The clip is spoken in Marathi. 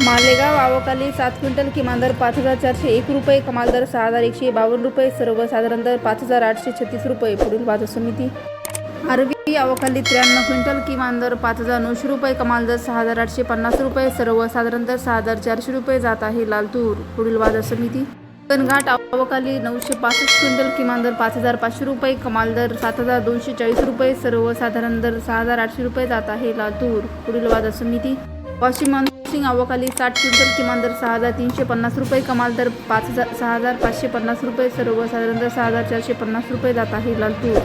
मालेगाव आवकाली सात क्विंटल किमान दर पाच हजार चारशे एक रुपये कमाल दर सहा हजार एकशे बावन्न रुपये सर्वसाधारण दर पाच हजार आठशे छत्तीस रुपये पुढील बाजार समिती. आरबी आवकाली त्र्याण्णव क्विंटल किमान दर पाच हजार नऊशे रुपये कमाल दर सहा हजार आठशे पन्नास रुपये सर्वसाधारण दर सहा हजार चारशे रुपये जात आहे लालतूर पुढील बाजार समिती. कनघाट आवकाली नऊशे पासष्ट क्विंटल किमान दर पाच हजार पाचशे रुपये कमाल दर सात हजार दोनशे चाळीस रुपये सर्वसाधारण दर सहा हजार आठशे रुपये जात आहे लातूर पुढील बाजार समिती. वाशिम मान्सून आवकाली साठ क्विंटल किमान दर सहा हजार तीनशे पन्नास रुपये कमाल दर पाच हजार सहा हजार पाचशे पन्नास रुपये सर्वसाधारण दर सहा हजार चारशे पन्नास रुपये जात आहे लालतूर